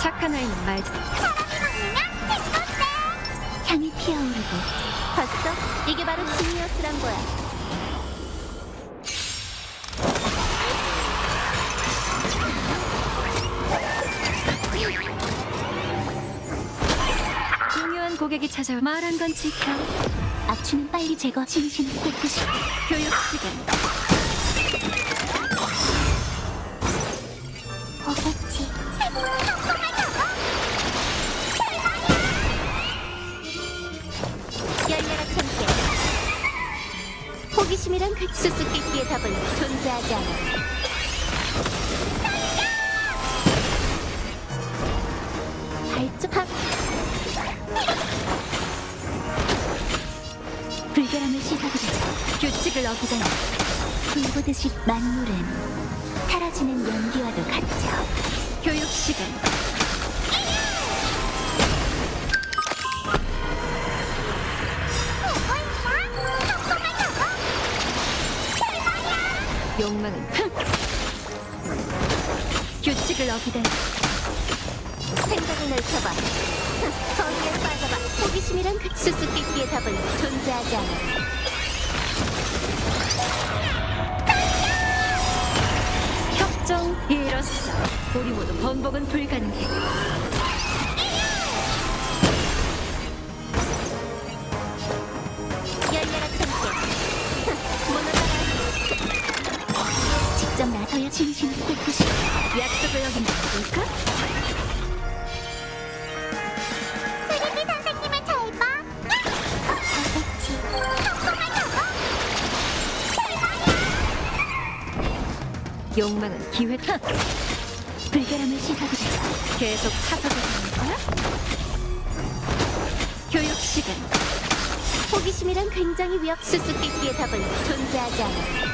착한 아이는 말 향이 피어오르고. 봤어? 이게 바로 지니어스란 거야. 중요한 고객이 찾아와 말한 건 지켜. 악취는 빨리 제거 진심을 깨끗이 교육 시간 호기심이란 그 수수께끼의 답은 존재하지 않아. 발톱 합 불결함을 씻어드리자. 규칙을 어기다니 불보듯이 만물은 사라지는 연기와도 같죠. 교육 시간 욕망은 흥! 규칙을 어기다니 생각을 넓혀봐. 거기에 빠져봐. 호기심이란 그 수수께끼의 답은 존재하지 않아. 협정 이뤘어. 우리 모두 번복은 불가능해 진심을 깨끗이 약속을 어긴다. 볼까? 트리비 선생님을 잘봐 알겠지 욕망은 기회 흥! 불결함을 씻어드리자. 계속 사서가 되는 거야? 교육 시간. 호기심이란 굉장히 위협. 수수께끼의 답은 존재하지 않아